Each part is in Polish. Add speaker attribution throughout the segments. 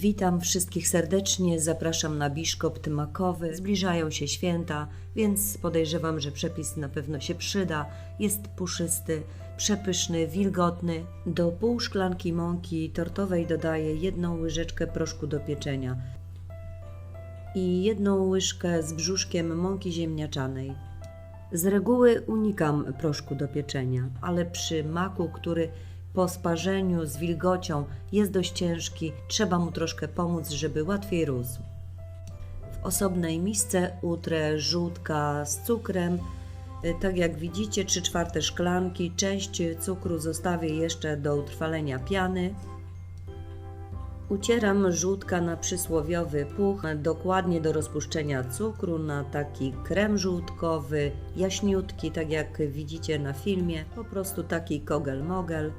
Speaker 1: Witam wszystkich serdecznie, zapraszam na biszkopt makowy. Zbliżają się święta, więc podejrzewam, że przepis na pewno się przyda. Jest puszysty, przepyszny, wilgotny. Do pół szklanki mąki tortowej dodaję jedną łyżeczkę proszku do pieczenia i jedną łyżkę z brzuszkiem mąki ziemniaczanej. Z reguły unikam proszku do pieczenia, ale przy maku, który po sparzeniu z wilgocią jest dość ciężki, trzeba mu troszkę pomóc, żeby łatwiej rósł. W osobnej misce utrę żółtka z cukrem. Y, Tak jak widzicie, 3 czwarte szklanki. Część cukru zostawię jeszcze do utrwalenia piany. Ucieram żółtka na przysłowiowy puch, dokładnie do rozpuszczenia cukru, na taki krem żółtkowy, jaśniutki, tak jak widzicie na filmie, po prostu taki kogel-mogel.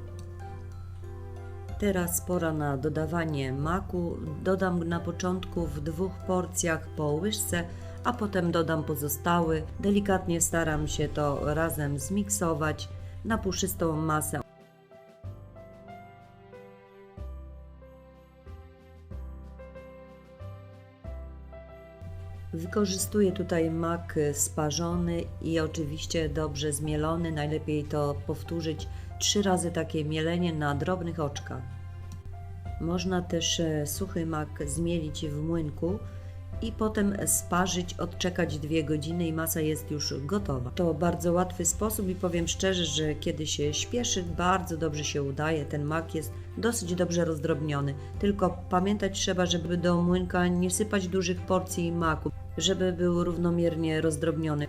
Speaker 1: Teraz pora na dodawanie maku. Dodam na początku w dwóch porcjach po łyżce, a potem dodam pozostały. Delikatnie staram się to razem zmiksować na puszystą masę. Wykorzystuję tutaj mak sparzony i oczywiście dobrze zmielony. Najlepiej to powtórzyć trzy razy takie mielenie na drobnych oczkach. Można też e, suchy mak zmielić w młynku i potem sparzyć, odczekać dwie godziny i masa jest już gotowa. To bardzo łatwy sposób i powiem szczerze, że kiedy się śpieszy, bardzo dobrze się udaje. Ten mak jest dosyć dobrze rozdrobniony. Tylko pamiętać trzeba, żeby do młynka nie sypać dużych porcji maku, żeby był równomiernie rozdrobniony.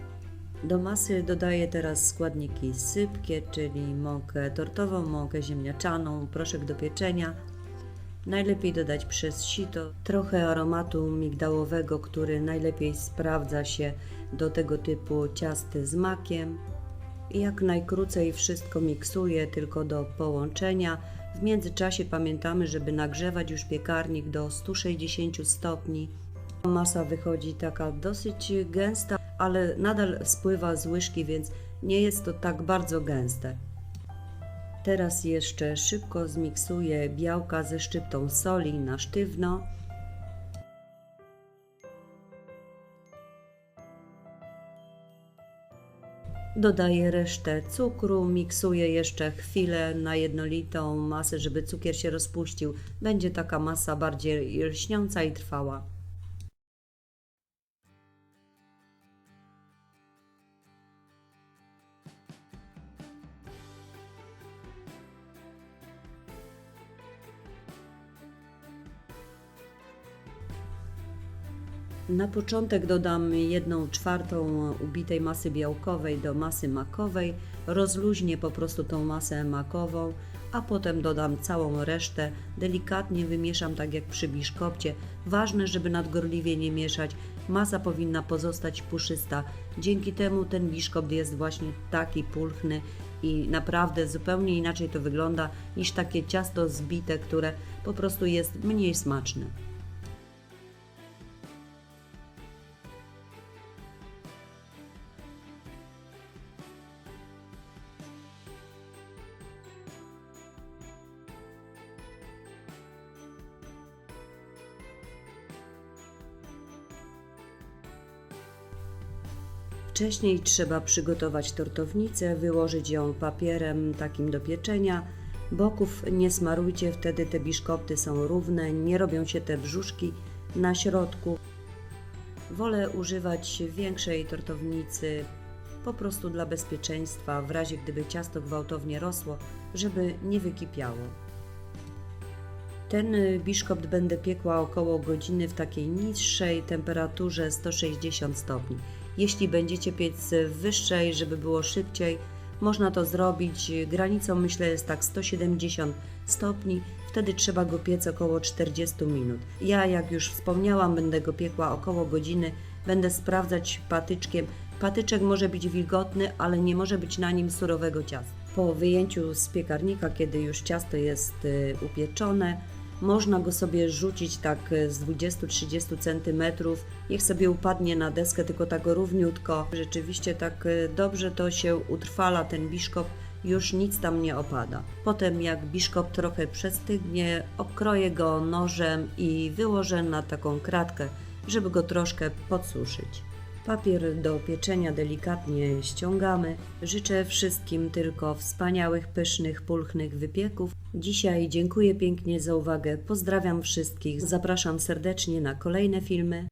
Speaker 1: Do masy dodaję teraz składniki sypkie, czyli mąkę tortową, mąkę ziemniaczaną, proszek do pieczenia. Najlepiej dodać przez sito trochę aromatu migdałowego, który najlepiej sprawdza się do tego typu ciast z makiem. Jak najkrócej wszystko miksuję tylko do połączenia. W międzyczasie pamiętamy, żeby nagrzewać już piekarnik do 160 stopni. Masa wychodzi taka dosyć gęsta, ale nadal spływa z łyżki, więc nie jest to tak bardzo gęste. Teraz jeszcze szybko zmiksuję białka ze szczyptą soli na sztywno. Dodaję resztę cukru, miksuję jeszcze chwilę na jednolitą masę, żeby cukier się rozpuścił. Będzie taka masa bardziej lśniąca i trwała. Na początek dodam jedną czwartą ubitej masy białkowej do masy makowej. Rozluźnię po prostu tą masę makową, a potem dodam całą resztę. Delikatnie wymieszam tak jak przy biszkopcie. Ważne, żeby nadgorliwie nie mieszać. Masa powinna pozostać puszysta. Dzięki temu ten biszkopt jest właśnie taki pulchny i naprawdę zupełnie inaczej to wygląda niż takie ciasto zbite, które po prostu jest mniej smaczne. Wcześniej trzeba przygotować tortownicę, wyłożyć ją papierem takim do pieczenia. Boków nie smarujcie, wtedy te biszkopty są równe, nie robią się te brzuszki na środku. Wolę używać większej tortownicy po prostu dla bezpieczeństwa, w razie gdyby ciasto gwałtownie rosło, żeby nie wykipiało. Ten y, biszkopt będę piekła około godziny w takiej niższej temperaturze 160 stopni. Jeśli będziecie piec wyższej, żeby było szybciej, można to zrobić. Granicą myślę jest tak 170 stopni. Wtedy trzeba go piec około 40 minut. Ja, jak już wspomniałam, będę go piekła około godziny. Będę sprawdzać patyczkiem. Patyczek może być wilgotny, ale nie może być na nim surowego ciasta. Po wyjęciu z piekarnika, kiedy już ciasto jest y, upieczone, można go sobie rzucić tak z 20-30 cm. Niech sobie upadnie na deskę, tylko tak równiutko. Rzeczywiście tak y, dobrze to się utrwala ten biszkopt już nic tam nie opada. Potem jak biszkop trochę przestygnie, obkroję go nożem i wyłożę na taką kratkę, żeby go troszkę podsuszyć. Papier do pieczenia delikatnie ściągamy. Życzę wszystkim tylko wspaniałych, pysznych, pulchnych wypieków. Dzisiaj dziękuję pięknie za uwagę. Pozdrawiam wszystkich. Zapraszam serdecznie na kolejne filmy.